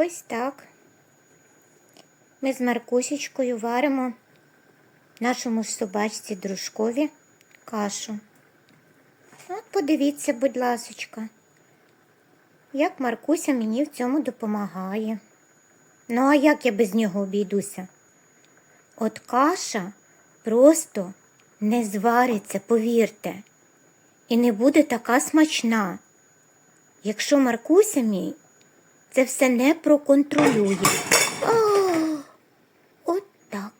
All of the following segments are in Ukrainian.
Ось так. Ми з Маркусечкою варимо нашому ж собачці дружкові кашу. От подивіться, будь ласочка, як Маркуся мені в цьому допомагає. Ну, а як я без нього обійдуся? От каша просто не звариться, повірте, і не буде така смачна, якщо Маркуся мій це все не проконтролює. О, от так.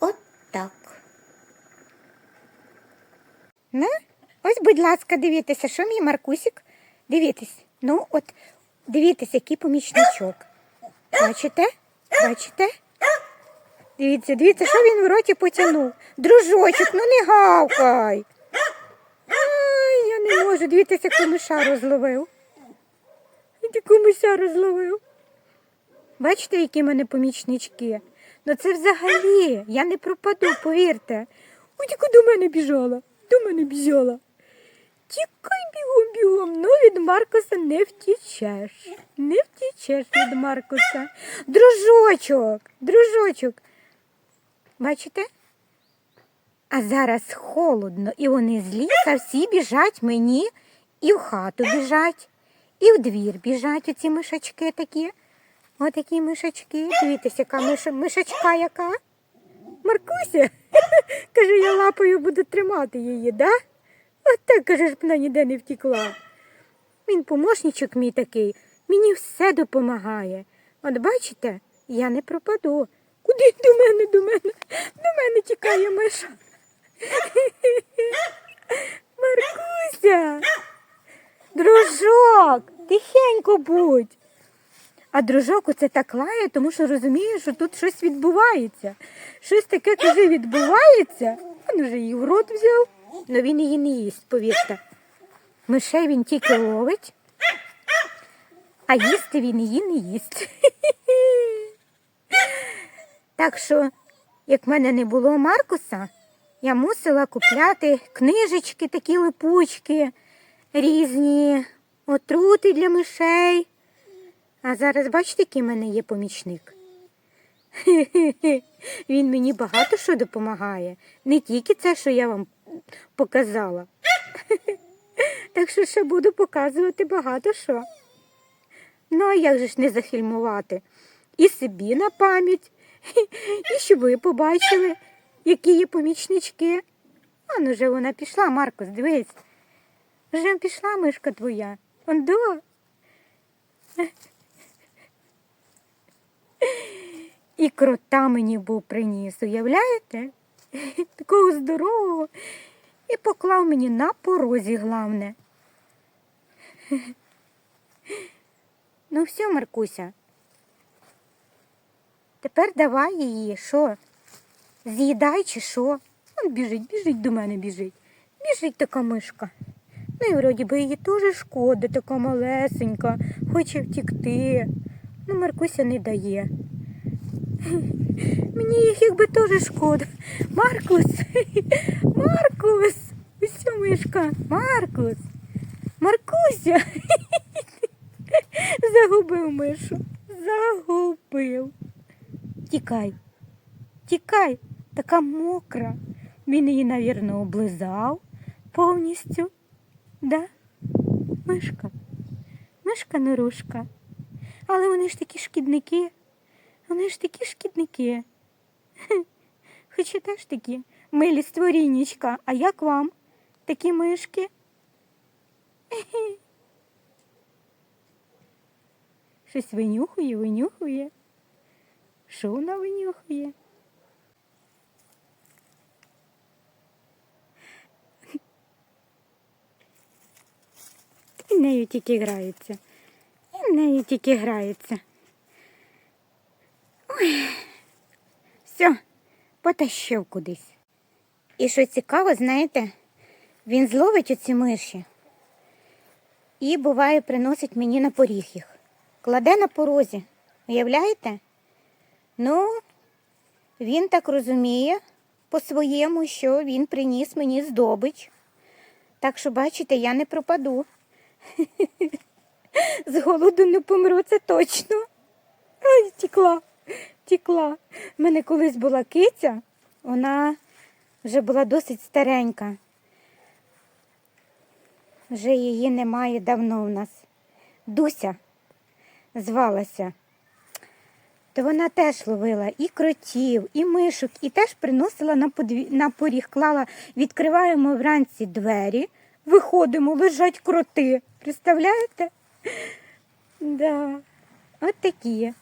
От так. Ну, ось, будь ласка, дивіться, що мій Маркусик. Дивіться. Ну, от, дивіться, який помічничок. Бачите? Бачите? Дивіться, дивіться, що він в роті потягнув. Дружочок, ну не гавкай. Ай, я не можу. Дивіться, яку миша розловив. Яку миша розловив. Бачите, які в мене помічнички? Ну це взагалі, я не пропаду, повірте. Тільки до мене біжала, до мене біжала. Тікай бігом, бігом, ну від Маркуса не втічеш. Не втічеш від Маркуса. Дружочок, дружочок. Бачите? А зараз холодно, і вони з ліса всі біжать мені, і в хату біжать, і в двір біжать оці мишачки такі. Отакі мишачки. Дивіться, яка миша, мишачка яка. Маркуся. Каже, я лапою буду тримати її, да? От так, каже, щоб вона ніде не втікла. Він помощничок мій такий, мені все допомагає. От бачите, я не пропаду. Куди до мене, до мене? До мене тікає миша. Маркуся. Дружок, тихенько будь. А дружок оце так лає, тому що розуміє, що тут щось відбувається. Щось таке, каже, відбувається. Він вже її в рот взяв, але він її не їсть, повірте. Мишей він тільки ловить, а їсти він її не їсть. Так що, як в мене не було Маркуса, я мусила купляти книжечки, такі липучки, різні отрути для мишей. А зараз бачите, який в мене є помічник. Він мені багато що допомагає. Не тільки це, що я вам показала. Так що ще буду показувати багато що. Ну, а як же ж не зафільмувати? І собі на пам'ять, і щоб ви побачили, які є помічнички. Ну вже вона пішла, Маркос, дивись. Вже пішла мишка твоя. Ондо. І крота мені був приніс, уявляєте? Такого здорового. І поклав мені на порозі, главне. Ну все, Маркуся. Тепер давай її, що? З'їдай чи що? Он біжить, біжить до мене біжить. Біжить така мишка. Ну і вроді би її теж шкода, така малесенька, хоче втікти. Ну, Маркуся не дає. Мені їх якби теж шкода. Маркус, Маркус, ось мишка, Маркус, Маркуся. Загубив мишу. Загубив. Тікай, тікай, така мокра. Він її, навірно, облизав повністю. Да? Мишка, мишка норушка. Але вони ж такі шкідники. Вони ж такі шкідники. Хоч і теж такі милі створіннячка. А як вам такі мишки? Щось винюхує, винюхує. Що вона винюхує? Нею тільки граються. І нею тільки граються. Ой, все, потащив кудись. І що цікаво, знаєте, він зловить оці миші і буває приносить мені на поріг їх. Кладе на порозі. Уявляєте? Ну, він так розуміє по-своєму, що він приніс мені здобич. Так що, бачите, я не пропаду. З голоду не помру, це точно. Ай, тікла, тікла. У мене колись була киця, вона вже була досить старенька. Вже її немає давно в нас. Дуся звалася. То вона теж ловила і кротів, і мишок, і теж приносила на, поріг, клала, відкриваємо вранці двері, виходимо, лежать кроти. Представляєте? Да. От такі.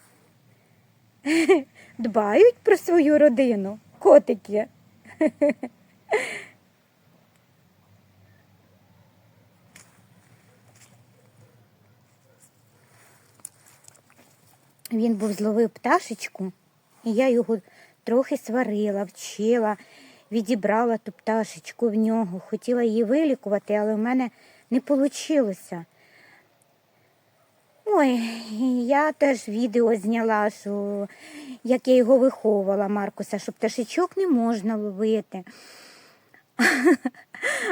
Дбають про свою родину, котики. Він був зловив пташечку, і я його трохи сварила, вчила, відібрала ту пташечку в нього, хотіла її вилікувати, але в мене не вийшло. Ой, я теж відео зняла, що як я його виховувала, Маркуса, що пташечок не можна ловити.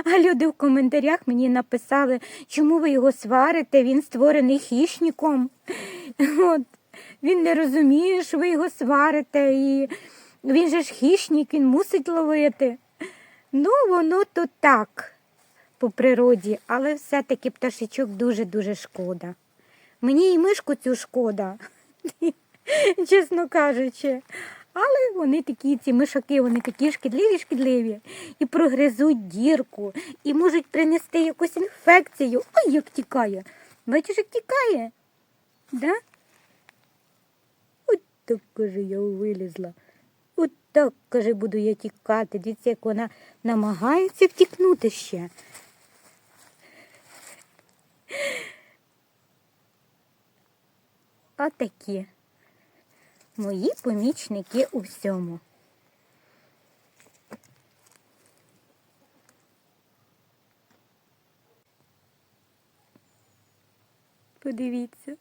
А люди в коментарях мені написали, чому ви його сварите, він створений хищником. От. Він не розуміє, що ви його сварите, і він же ж хищник, він мусить ловити. Ну, воно то так по природі, але все-таки пташечок дуже-дуже шкода. Мені і мишку цю шкода, чесно кажучи. Але вони такі, ці мишаки, вони такі шкідливі, шкідливі. І прогризуть дірку, і можуть принести якусь інфекцію. Ой, як тікає. Бачиш, як тікає? Да? От так, каже, я вилізла. От так, каже, буду я тікати. Дивіться, як вона намагається втікнути ще. Отакі мої помічники у всьому. Подивіться.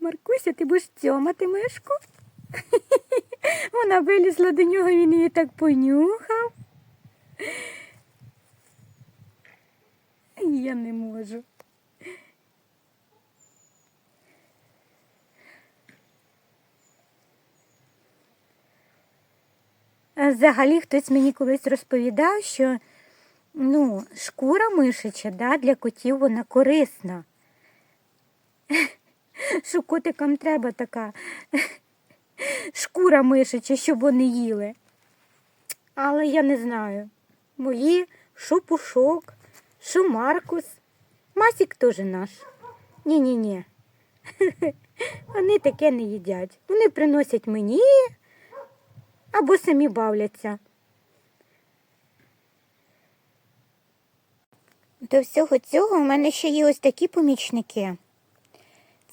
Маркуся, ти будеш цьомати мишку? Вона вилізла до нього, він її так понюхав. Я не можу. А Взагалі хтось мені колись розповідав, що ну, шкура мишича да, для котів вона корисна. Що котикам треба така шкура мишича, щоб вони їли. Але я не знаю. Мої що пушок. Масік теж наш. Ні-ні-ні. Вони таке не їдять. Вони приносять мені або самі бавляться. До всього цього в мене ще є ось такі помічники.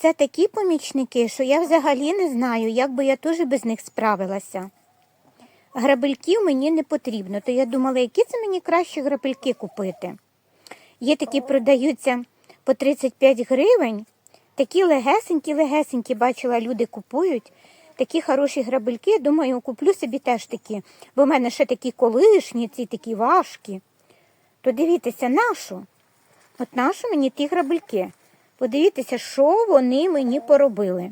Це такі помічники, що я взагалі не знаю, як би я теж без них справилася. Грабельків мені не потрібно, то я думала, які це мені краще грабельки купити. Є такі продаються по 35 гривень, такі легесенькі-легесенькі, бачила, люди купують. Такі хороші грабельки, думаю, куплю собі теж такі, бо в мене ще такі колишні, ці такі важкі. То дивіться, нашу. От нашу мені ті грабельки. Подивіться, що вони мені поробили.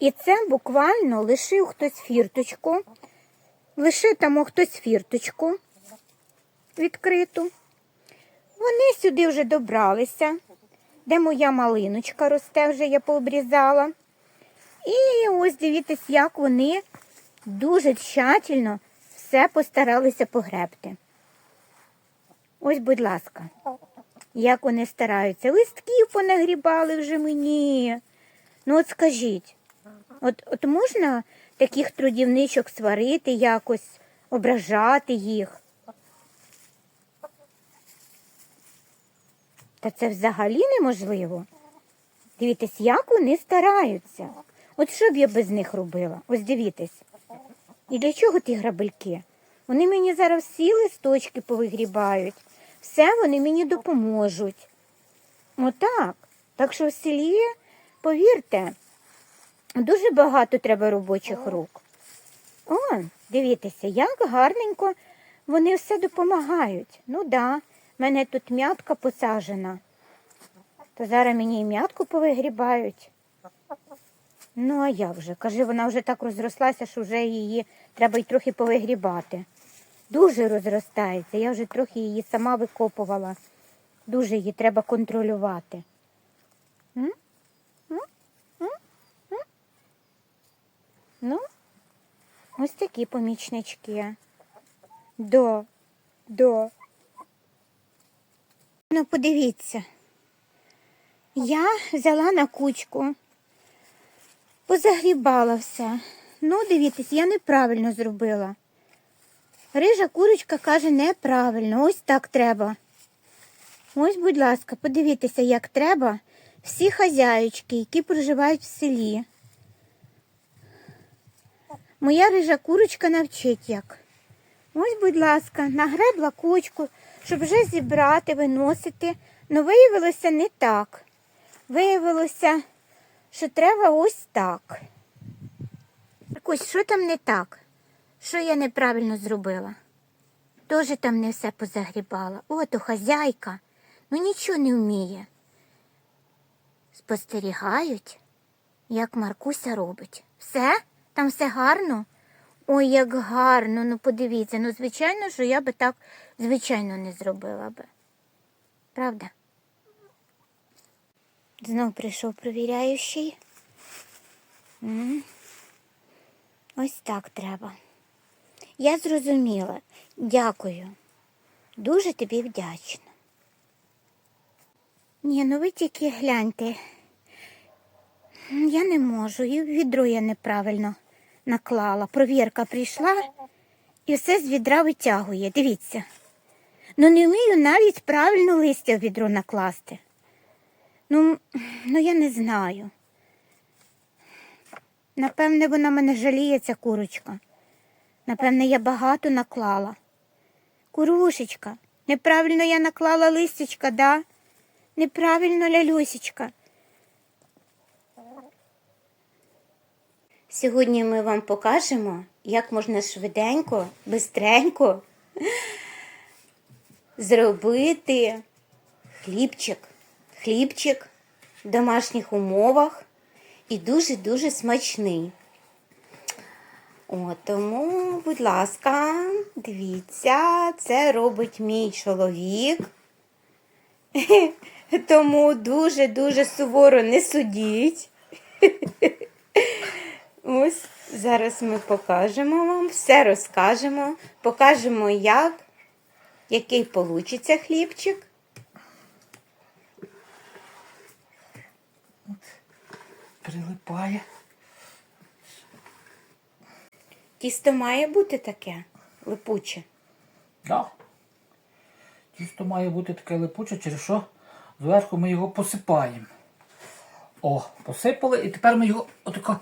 І це буквально лишив хтось фірточку, лишив там хтось фірточку відкриту. Вони сюди вже добралися, де моя малиночка росте, вже я пообрізала. І ось дивіться, як вони дуже тщательно все постаралися погребти. Ось, будь ласка, як вони стараються. Листків понагрібали вже мені. Ну, от скажіть, от, от можна таких трудівничок сварити якось, ображати їх? Та це взагалі неможливо. Дивіться, як вони стараються. От що б я без них робила? Ось дивіться. І для чого ті грабельки? Вони мені зараз всі листочки повигрібають. Все вони мені допоможуть. Отак. Так що в селі, повірте, дуже багато треба робочих рук. О, дивіться, як гарненько вони все допомагають. Ну да, в мене тут м'ятка посаджена. То зараз мені і м'ятку повигрібають. Ну, а як же? Каже, вона вже так розрослася, що вже її треба й трохи повигрібати. Дуже розростається. Я вже трохи її сама викопувала. Дуже її треба контролювати. Ну, ось такі помічнички. До, до. Ну, подивіться. Я взяла на кучку, позагрібала все. Ну, дивіться, я неправильно зробила. Рижа курочка каже неправильно. Ось так треба. Ось, будь ласка, подивіться, як треба всі хазяючки, які проживають в селі. Моя рижа курочка навчить як. Ось, будь ласка, нагребла кучку, щоб вже зібрати, виносити. Ну, виявилося не так. Виявилося, що треба ось так. Ось, що там не так? Що я неправильно зробила? Тоже там не все позагрібала. Ото хазяйка. Ну нічого не вміє. Спостерігають, як Маркуся робить. Все? Там все гарно? Ой, як гарно, ну подивіться. Ну, звичайно, що я би так, звичайно, не зробила би. Правда? Знов прийшов провіряючий. Ось так треба. Я зрозуміла. Дякую. Дуже тобі вдячна. Ні, ну ви тільки гляньте. Я не можу, і відро я неправильно наклала. Провірка прийшла і все з відра витягує. Дивіться. Ну не вмію навіть правильно листя в відро накласти. Ну, ну я не знаю. Напевне, вона мене жаліє, ця курочка. Напевне, я багато наклала. Курушечка, неправильно я наклала листячка, да? Неправильно лялюсечка. Сьогодні ми вам покажемо, як можна швиденько, бистренько зробити хлібчик. Хлібчик в домашніх умовах і дуже-дуже смачний. О, тому, будь ласка, дивіться, це робить мій чоловік. Тому дуже-дуже суворо не судіть. Ось зараз ми покажемо вам, все розкажемо, покажемо, як, який получиться хлібчик. Прилипає. Тісто має бути таке липуче. Да. Тісто має бути таке липуче, через що зверху ми його посипаємо. О, посипали і тепер ми його отако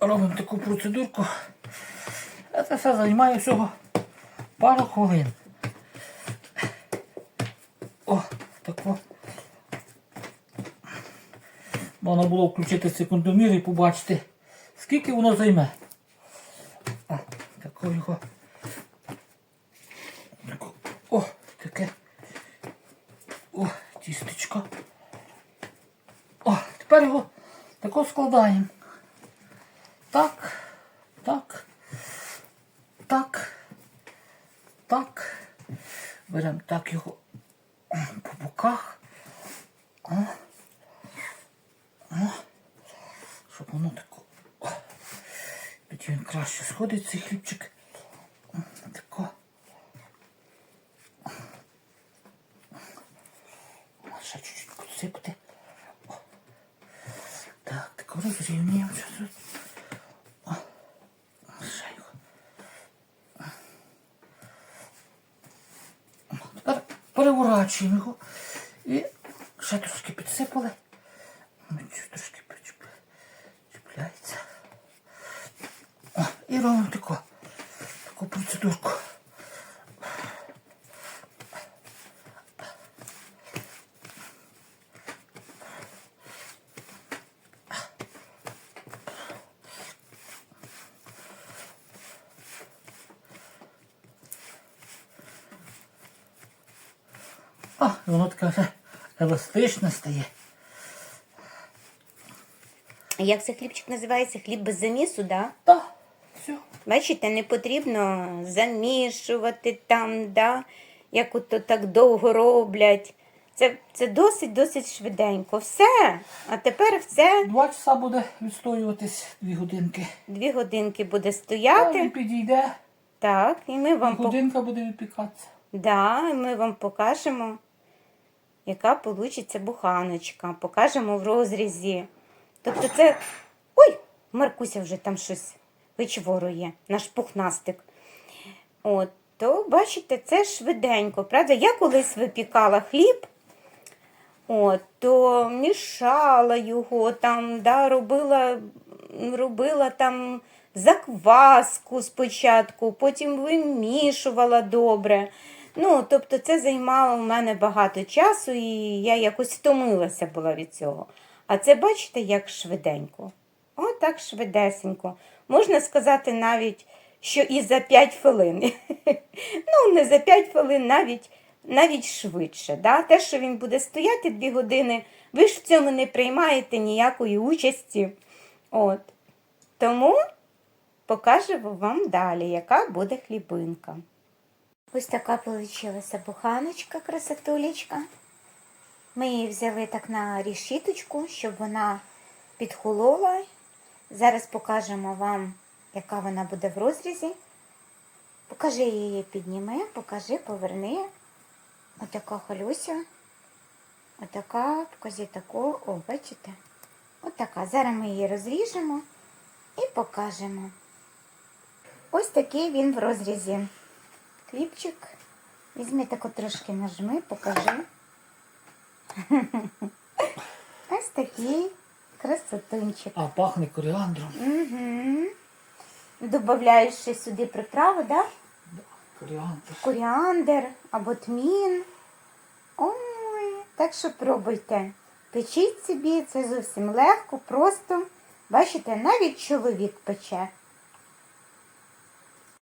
робимо таку процедурку. Це все займає всього пару хвилин. О, тако. Можна було включити секундомір і побачити, скільки воно займе. А, тако його. О, таке. О, тістечко. О, тепер його тако складаємо. Так, так, так, так. Беремо так його по боках. О. О. Щоб воно тако. Тоді він краще сходить, цей хлібчик. Тако. Ще чуть-чуть підсипати. О. Так, тако розрівнюємо. тут. Переворачуємо його. І ще трошки підсипали. Ну, чуть Трошки причіпля- чіпляється. О, і робимо таку, таку процедурку. І воно таке вже еластичне стає. Як цей хлібчик називається? Хліб без замісу, да? Та, все. Бачите, не потрібно замішувати там, да? як ото так довго роблять. Це, це досить-досить швиденько. Все. А тепер все Два часа буде відстоюватись, дві годинки. дві годинки буде А він стояти. підійде, Так, і ми вам, годинка буде випікатися. да, і ми вам покажемо, яка получиться буханочка. Покажемо в розрізі. Тобто це. Ой, Маркуся вже там щось вичворує, наш пухнастик. От, то бачите, це швиденько. Правда, я колись випікала хліб, от, то мішала його, там, да, робила, робила там закваску спочатку, потім вимішувала добре. Ну, тобто це займало в мене багато часу, і я якось втомилася була від цього. А це бачите, як швиденько. О, так швидесенько. Можна сказати навіть, що і за 5 хвилин. ну, не за 5 хвилин, навіть, навіть швидше. Да? Те, що він буде стояти 2 години, ви ж в цьому не приймаєте ніякої участі. От. Тому покажемо вам далі, яка буде хлібинка. Ось така вийшла буханочка, красотулечка. Ми її взяли так на рішіточку, щоб вона підхолола. Зараз покажемо вам, яка вона буде в розрізі. Покажи її, підніми, покажи, поверни. Отака халюся. Отака, покажи таку. О, бачите? Отака. Зараз ми її розріжемо і покажемо. Ось такий він в розрізі. Хлібчик. Візьми тако трошки нажми, покажи. Ось такий красотунчик. А пахне коріандром. Угу. Добавляєш ще сюди приправи, да? Коріандр. Коріандр або тмін. Ой, так що пробуйте. Печіть собі, це зовсім легко, просто. Бачите, навіть чоловік пече.